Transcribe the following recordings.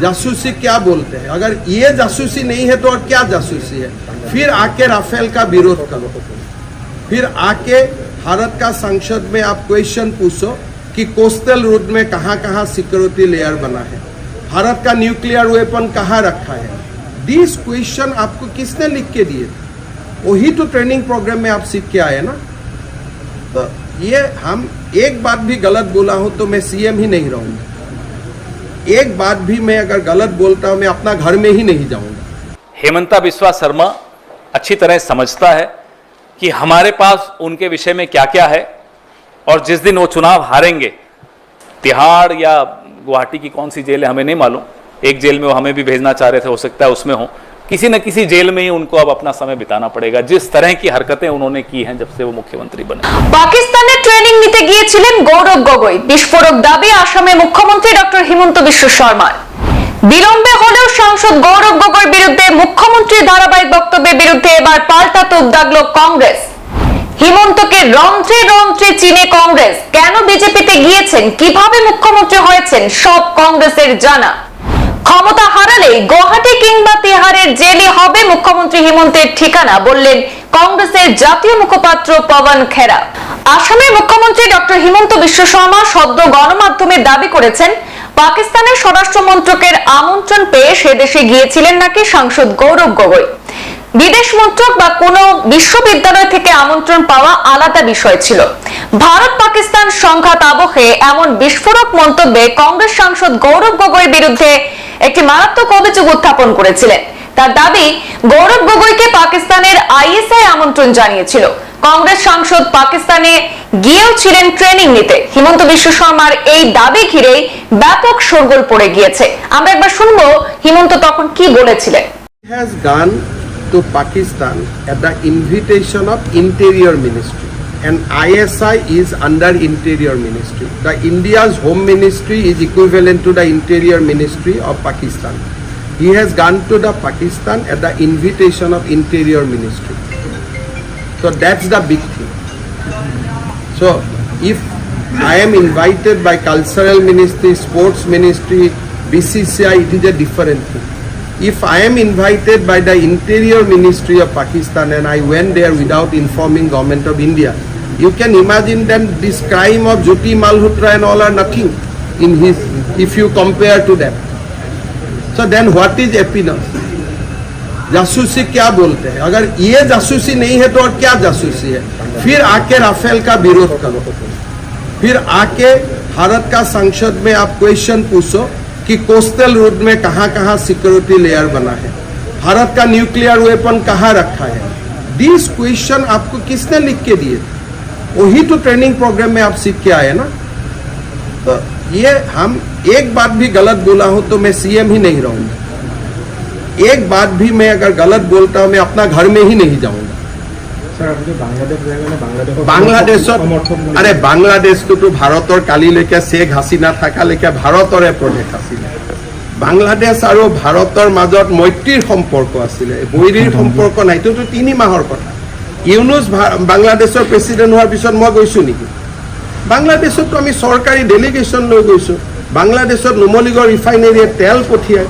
जासूसी क्या बोलते हैं? अगर ये जासूसी नहीं है तो और क्या जासूसी है? फिर आके राफेल का विरोध करो। फिर आके भारत का संसद में आप क्वेश्चन पूछो कि कोस्टल रूट में कहाँ कहाँ सिक्योरिटी लेयर बना है? भारत का न्यूक्लियर वेपन कहाँ रखा है? दिस क्वेश्चन आपको किसने लिख के दिए? वही तो ट्रेनिंग प्रोग्राम में आप सीख के आए ना? तो ये हम एक बात भी गलत बोला हूँ तो मैं सीएम ही नहीं रहूँगा। एक बात भी मैं अगर गलत बोलता हूँ मैं अपना घर में ही नहीं जाऊँगा। हेमंता बिस्वा शर्मा अच्छी तरह समझता है कि हमारे पास उनके विषय में क्या क्या है और जिस दिन वो चुनाव हारेंगे तिहाड़ या गुवाहाटी की कौन सी जेल है हमें नहीं मालूम। एक जेल में वो हमें भी भेजना चाह रहे थे हो सकता है उसमें हो। किसी न किसी जेल में ही उनको अब अपना समय बिताना पड़ेगा। जिस तरह की हरकतें उन्होंने की हैं जब से वो मुख्यमंत्री बने। पाकिस्तान ने ট্রেনিং নিতে গিয়েছিলেন গৌরব গগৈ। বিস্ফোরক দাবি আসামে মুখ্যমন্ত্রী ডক্টর হিমন্ত বিশ্ব শর্মার। বিলম্বে হলেও সাংসদ গৌরব গগৈর বিরুদ্ধে মুখ্যমন্ত্রীর ধারাবাহিক বক্তব্যের বিরুদ্ধে এবার পাল্টা তোপ দাগল কংগ্রেস। হিমন্তকে রন্ধ্রে রন্ধ্রে চীনে কংগ্রেস। কেন বিজেপিতে গিয়েছেন? কীভাবে মুখ্যমন্ত্রী হয়েছেন? সব কংগ্রেসের জানা। ক্ষমতা হারালে গুয়াহাটি কিংবা তিহারের জেলে হবে মুখ্যমন্ত্রী হিমন্তের ঠিকানা, বললেন কংগ্রেসের জাতীয় মুখপাত্র পবন খেরা। আসামের মুখ্যমন্ত্রী ডক্টর হিমন্ত বিশ্ব শর্মা সদ্য গণমাধ্যমে দাবি করেছেন, পাকিস্তানের স্বরাষ্ট্র মন্ত্রকের আমন্ত্রণ পেয়ে সে দেশে গিয়েছিলেন নাকি সাংসদ গৌরব গগৈ। বিদেশ মন্ত্রক বা কোনো বিশ্ববিদ্যালয় থেকে আমন্ত্রণ পাওয়া আলাদা বিষয় ছিল। ভারত পাকিস্তান সংঘাত আবহে এমন বিস্ফোরক মন্তব্যে কংগ্রেস সাংসদ গৌরব গগৈর বিরুদ্ধে একটি মারাত্মক অভিযোগ উত্থাপন করেছিলেন। তার দাবি গৌরব গগৈকে পাকিস্তানের আইএসআই আমন্ত্রণ জানিয়েছিল কংগ্রেস সাংসদ পাকিস্তানে গিয়েও ছিলেন ট্রেনিং নিতে হিমন্ত বিশ্ব শর্মার এই দাবি ঘিরেই ব্যাপক শোরগোল পড়ে গিয়েছে আমরা একবার শুনব হিমন্ত তখন কি বলেছিলেন has gone to Pakistan at the invitation of Interior Ministry and ISI is under Interior Ministry. The India's Home Ministry is equivalent to the Interior Ministry of Pakistan. He has gone to the Pakistan at the invitation of Interior Ministry. So that's the big thing. So if I am invited by Cultural Ministry, Sports Ministry, BCCI, it is a different thing. If I am invited by the Interior Ministry of Pakistan and I went there without informing Government of India, you can imagine then this crime of Jyoti Malhotra and all are nothing in his, if you compare to them. So then what is happiness? जासूसी क्या बोलते हैं? अगर ये जासूसी नहीं है तो और क्या जासूसी है? फिर आके राफेल का विरोध करो। फिर आके भारत का संसद में आप क्वेश्चन पूछो कि कोस्टल रूट में कहाँ कहाँ सिक्योरिटी लेयर बना है? भारत का न्यूक्लियर वेपन कहाँ रखा है? दिस क्वेश्चन आपको किसने लिख के दिए? वही तो ट्रेनिंग प्रोग्राम में आप सीख के आए ना? तो ये हम एक बात भी गलत बोला हूं तो मैं सीएम ही नहीं रहूंगा एक बात भी मैं अगर गलत बोलता हूं मैं अपना घर में ही नहीं जाऊंगा স্যার আপুনি বাংলাদেশ যায় মানে বাংলাদেশত বাংলাদেশত সমৰ্থন বুলি আৰে বাংলাদেশটোতো ভাৰতৰ কালিলৈকে শ্বেখ হাছিনা থাকালৈকে ভাৰতৰে প্ৰদেশ আছিলে বাংলাদেশ আৰু ভাৰতৰ মাজত মৈত্ৰীৰ সম্পৰ্ক আছিলে বৈৰীৰ সম্পৰ্ক নাই এইটোতো তিনি মাহৰ কথা ইউনুছ ভা- বাংলাদেশৰ প্ৰেচিডেণ্ট হোৱাৰ পিছত মই গৈছোঁ নেকি বাংলাদেশতো আমি চৰকাৰী ডেলিগেশ্যন লৈ গৈছোঁ। বাংলাদেশত নুমলীগড় ৰিফাইনেৰীয়ে তেল পঠিয়ায়।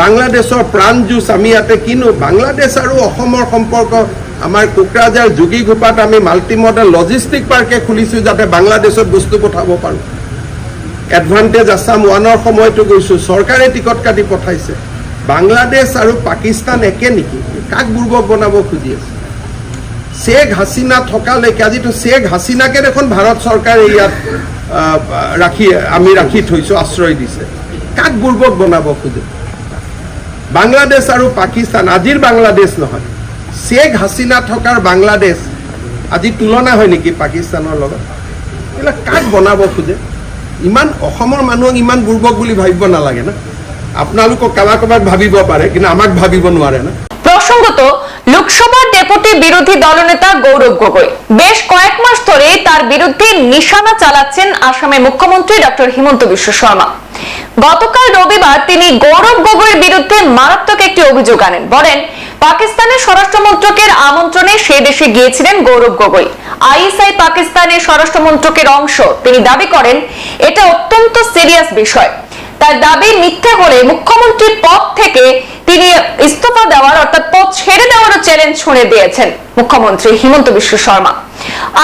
বাংলাদেশৰ প্ৰাণ জুচ আমি ইয়াতে কিনো? বাংলাদেশ আৰু অসমৰ সম্পৰ্ক আমাৰ কোকৰাঝাৰ যোগীঘোপাত আমি মাল্টি মডেল লজিষ্টিক পাৰ্কে খুলিছোঁ যাতে বাংলাদেশত বস্তু পঠাব পাৰোঁ। এডভান্টেজ আছাম ওৱানৰ সময়তো গৈছোঁ চৰকাৰে টিকট কাটি পঠাইছে। বাংলাদেশ আৰু পাকিস্তান একে নেকি? কাক বুৰ্বক বনাব খুজি আছে? শ্বেখ হাছিনা থকালৈকে, আজিতো শ্বেখ হাছিনাকে দেখোন ভাৰত চৰকাৰে ইয়াত ৰাখি, আমি ৰাখি থৈছোঁ, আশ্ৰয় দিছে। কাক বুৰ্বক বনাব খোজে? বাংলাদেশ আৰু পাকিস্তান, আজিৰ বাংলাদেশ নহয়। শ্বেখ হাছিনা থকাৰ বাংলাদেশ আজি তুলনা হয় নেকি পাকিস্তানৰ লগত? এইবিলাক কাক বনাব খোজে? ইমান অসমৰ মানুহক ইমান বুৰ্বক বুলি ভাবিব নালাগে না? আপোনালোকক কাৰোবাক কাৰোবাক ভাবিব পাৰে, কিন্তু আমাক ভাবিব নোৱাৰে না? প্রসঙ্গত লোকসভার ডেপুটি বিরোধী দলনেতা গৌরব গগৈ। বেশ কয়েক মাস ধরে তার বিরুদ্ধে নিশানা চালাচ্ছেন আসামের মুখ্যমন্ত্রী ডক্টর হিমন্ত বিশ্ব শর্মা। গতকাল রবিবার তিনি গৌরব গগৈর বিরুদ্ধে মারাত্মক একটি অভিযোগ আনেন। বলেন, পাকিস্তানের স্বরাষ্ট্র মন্ত্রকের আমন্ত্রণে সে দেশে গিয়েছিলেন গৌরব গগৈ। আইএসআই পাকিস্তানের স্বরাষ্ট্র মন্ত্রকের অংশ। তিনি দাবি করেন, এটা অত্যন্ত সিরিয়াস বিষয়। তার দাবি মিথ্যে হলে মুখ্যমন্ত্রীর পদ থেকে তিনি ইস্তফা দেওয়ার অর্থাৎ পদ ছেড়ে দেওয়ারও চ্যালেঞ্জ ছুঁড়ে দিয়েছেন মুখ্যমন্ত্রী হিমন্ত বিশ্ব শর্মা।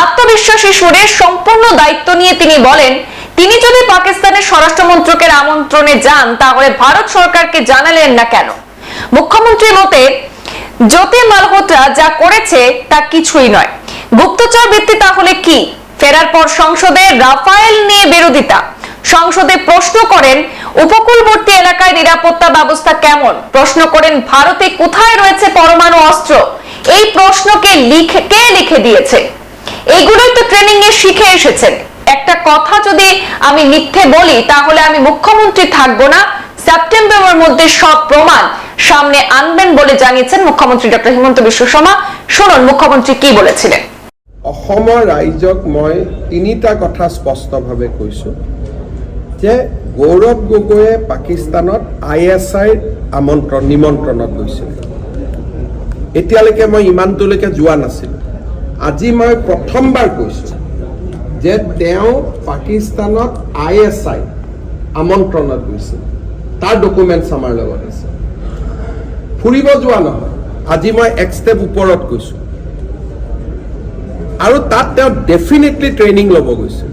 আত্মবিশ্বাসী সুরে সম্পূর্ণ দায়িত্ব নিয়ে তিনি বলেন, তিনি যদি পাকিস্তানের স্বরাষ্ট্রমন্ত্রকের আমন্ত্রণে যান, তাহলে ভারত সরকারকে জানালেন না কেন? মুখ্যমন্ত্রীর মতে, জ্যোতি মালহোত্রা যা করেছে, তা কিছুই নয়। গুপ্তচর বৃত্তি তাহলে কি? ফেরার পর সংসদে রাফায়েল নিয়ে বিরোধিতা। সংসদে প্রশ্ন করেন উপকূলবর্তী এলাকায় নিরাপত্তা ব্যবস্থা কেমন? প্রশ্ন করেন, ভারতে কোথায় রয়েছে পরমাণু অস্ত্র? এই প্রশ্নকে লিখে, কে লিখে দিয়েছে? এইগুলোই তো ট্রেনিং এ শিখে এসেছেন। একটা কথা যদি আমি মিথ্যে বলি, তাহলে আমি মুখ্যমন্ত্রী থাকব না। সেপ্টেম্বরের মধ্যে সব প্রমাণ সামনে আনবেন বলে জানিয়েছেন মুখ্যমন্ত্রী ডক্টর হিমন্ত বিশ্ব শর্মা। শুনুন, মুখ্যমন্ত্রী কি বলেছিলেন? অসমৰ ৰাইজক মই তিনিটা কথা স্পষ্টভাৱে কৈছোঁ যে গৌৰৱ গগৈয়ে পাকিস্তানত আই এছ আইৰ আমন্ত্ৰণ, নিমন্ত্ৰণত গৈছিল এতিয়ালৈকে মই ইমানটোলৈকে যোৱা নাছিলোঁ। আজি মই প্ৰথমবাৰ কৈছোঁ যে তেওঁ পাকিস্তানত আই এছ আই আমন্ত্ৰণত গৈছিল। তাৰ ডকুমেণ্টছ আমাৰ লগত আছে। ফুৰিব যোৱা নহয়। আজি মই এক ষ্টেপ ওপৰত গৈছোঁ আৰু তাত তেওঁ ডেফিনেটলি ট্ৰেইনিং ল'ব গৈছিল।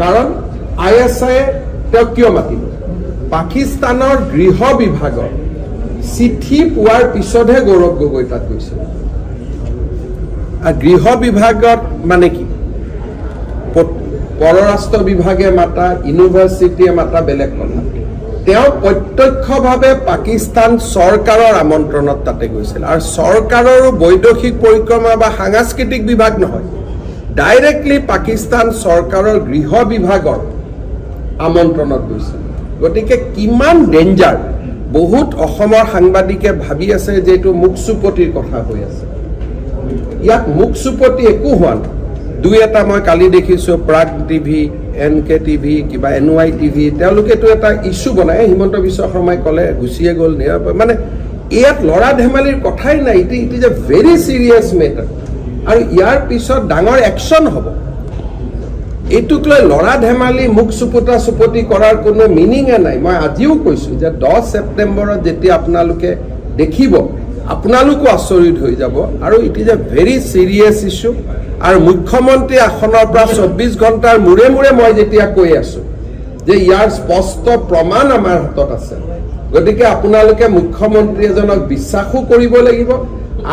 কাৰণ আই এছ আইয়ে তেওঁক কিয় মাতিব। পাকিস্তানৰ গৃহ বিভাগৰ চিঠি পোৱাৰ পিছতহে গৌৰৱ গগৈ তাত গৈছিল গৃহ বিভাগত মানে কি? পৰৰাষ্ট্ৰ বিভাগে মাতা, ইউনিভাৰ্চিটিয়ে মাতা বেলেগ কথা। তেওঁ প্ৰত্যক্ষভাৱে পাকিস্তান চৰকাৰৰ আমন্ত্ৰণত তাতে গৈছিল। আৰু চৰকাৰৰো বৈদেশিক পৰিক্ৰমা বা সাংস্কৃতিক বিভাগ নহয়। ডাইৰেক্টলি পাকিস্তান চৰকাৰৰ গৃহ বিভাগৰ আমন্ত্ৰণত গৈছিল। গতিকে কিমান ডেঞ্জাৰ বহুত অসমৰ সাংবাদিকে ভাবি আছে যে এইটো মুখ কথা হৈ আছে। ইয়াত মুখ চুপতি একো হোৱা নাই। দুই এটা মই কালি দেখিছোঁ, Prag TV N K TV, কিবা এন ৱাই টিভি, তেওঁলোকেতো এটা ইছ্যু বনাই। হিমন্ত বিশ্ব শৰ্মাই ক'লে, গুচিয়ে গ'ল, নিৰাপদ মানে ইয়াত ল'ৰা ধেমালিৰ কথাই নাই। ইট ইট ইজ এ ভেৰি চিৰিয়াছ মেটাৰ আৰু ইয়াৰ পিছত ডাঙৰ একশ্যন হ'ব। এইটোক লৈ ল'ৰা ধেমালি, মুখ চুপুতা চুপতি কৰাৰ কোনো মিনিঙে নাই। মই আজিও কৈছোঁ যে দহ ছেপ্টেম্বৰত যেতিয়া আপোনালোকে দেখিব, আপোনালোকো আচৰিত হৈ যাব। আৰু ইট ইজ এ ভেৰি চিৰিয়াছ ইছ্যু আৰু মুখ্যমন্ত্ৰী আসনৰ পৰা চৌব্বিছ ঘণ্টাৰ মূৰে মূৰে মই যেতিয়া কৈ আছোঁ যে ইয়াৰ স্পষ্ট প্ৰমাণ আমাৰ হাতত আছে, গতিকে আপোনালোকে মুখ্যমন্ত্ৰী এজনক বিশ্বাসো কৰিব লাগিব।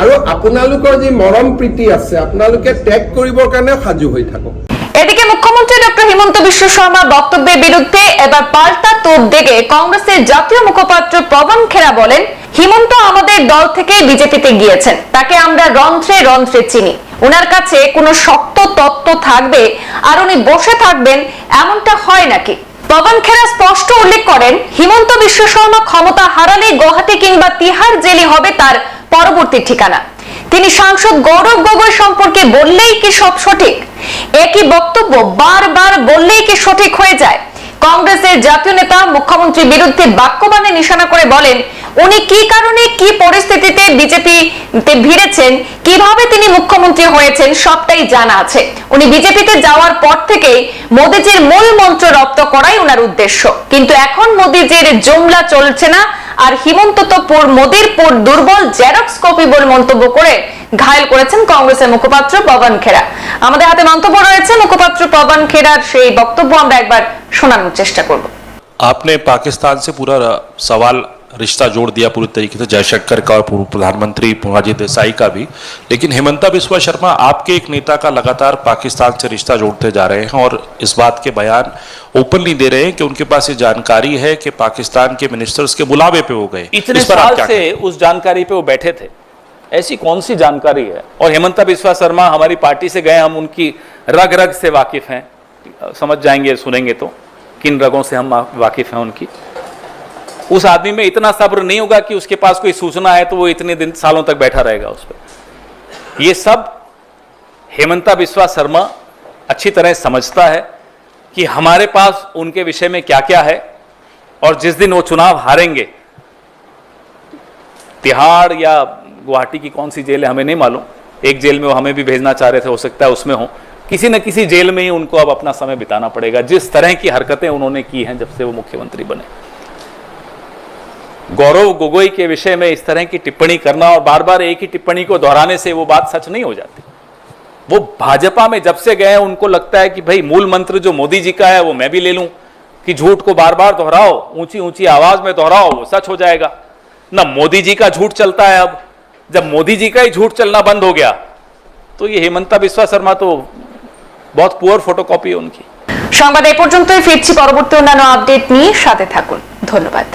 আৰু আপোনালোকৰ যি মৰম প্ৰীতি আছে, আপোনালোকে ত্যাগ কৰিবৰ কাৰণেও সাজু হৈ থাকক। এদিকে মুখ্যমন্ত্রী ডক্টর হিমন্ত বিশ্ব শর্মার বক্তব্যের বিরুদ্ধে এবার পাল্টা তোপ দেখে কংগ্রেসের জাতীয় মুখপাত্র পবন খেরা বলেন, হিমন্ত আমাদের দল থেকে বিজেপিতে গিয়েছেন। তাকে আমরা রন্ধ্রে রন্ধ্রে চিনি। ওনার কাছে কোনো শক্ত তত্ত্ব থাকবে, আর উনি বসে থাকবেন, এমনটা হয় নাকি? পবন খেরা স্পষ্ট উল্লেখ করেন, হিমন্ত বিশ্ব শর্মা ক্ষমতা হারালে গুয়াহাটি কিংবা তিহার জেলই হবে তার পরবর্তী ঠিকানা। তিনি সাংসদ গৌরব গগৈ সম্পর্কে বললেই কি সব সঠিক? একই বক্তব্য বারবার বললেই কি সঠিক হয়ে যায়? কংগ্রেসের জাতীয় নেতা, মুখ্যমন্ত্রীর বিরুদ্ধে বাক্যবাণে নিশানা করে বলেন, উনি কি কারণে কি পরিস্থিতিতে বিজেপি ভিড়েছেন? কীভাবে তিনি মুখ্যমন্ত্রী হয়েছেন? সবটাই জানা আছে। উনি বিজেপিতে যাওয়ার পর থেকেই মোদীজির মূল মন্ত্র রপ্ত করাই ওনার উদ্দেশ্য। কিন্তু এখন মোদীজির জুমলা চলছে না। আর হিমন্ত তো পুর মোদীর পুর দুর্বল জেরক্স কপি বলে মন্তব্য করে ঘায়ল করেছেন কংগ্রেসের মুখপাত্র পবন খেরা আমাদের হাতে মন্তব্য রয়েছে মুখপাত্র পবন খেরার সেই বক্তব্য আমরা একবার শোনানোর চেষ্টা করব आपने पाकिस्तान से पूरा र- सवाल रिश्ता जोड़ दिया पूरी तरीके से जयशंकर का और पूर्व प्रधानमंत्री मोरारजी देसाई का भी। लेकिन हेमंता बिस्वा शर्मा आपके एक नेता का लगातार पाकिस्तान से रिश्ता जोड़ते जा रहे हैं और इस बात के बयान ओपनली दे रहे हैं कि उनके पास ये जानकारी है कि पाकिस्तान के मिनिस्टर्स के बुलावे पे हो गए। इतने साल से उस जानकारी पे वो बैठे थे। ऐसी कौन सी जानकारी है? और हेमंता बिस्वा शर्मा हमारी पार्टी से गए हम उनकी रग रग से वाकिफ हैं। समझ जाएँगे सुनेंगे तो किन रगों से हम वाकिफ हैं उनकी। उस आदमी में इतना सब्र नहीं होगा कि उसके पास कोई सूचना है तो वो इतने दिन, सालों तक बैठा रहेगा उस पर। ये सब हेमंता बिस्वा शर्मा अच्छी तरह समझता है कि हमारे पास उनके विषय में क्या क्या है और जिस दिन वो चुनाव हारेंगे, तिहाड़ या गुवाहाटी की कौन सी जेल है हमें नहीं मालूम। एक जेल में वो हमें भी भेजना चाह रहे थे, हो सकता है उसमें हो। किसी न किसी जेल में ही उनको अब अपना समय बिताना पड़ेगा। जिस तरह की हरकतें उन्होंने की हैं जब से वो मुख्यमंत्री बने। गौरव गोगोई के विषय में इस तरह की टिप्पणी करना और बार बार एक ही टिप्पणी को दोहराने से वो बात सच नहीं हो जाती वो भाजपा में जब से गए उनको लगता है कि भाई मूल मंत्र जो मोदी जी का है वो मैं भी ले लूं कि झूठ को बार बार दोहराओ ऊंची ऊंची आवाज में दोहराओ वो सच हो जाएगा ना मोदी जी का झूठ चलता है अब जब मोदी जी का ही झूठ चलना बंद हो गया तो ये हेमंता बिस्वा शर्मा तो बहुत पुअर फोटोकॉपी है उनकी সংবাদ এই পর্যন্তই ফিরছি পরবর্তী অন্যান্য আপডেট নিয়ে সাথে থাকুন ধন্যবাদ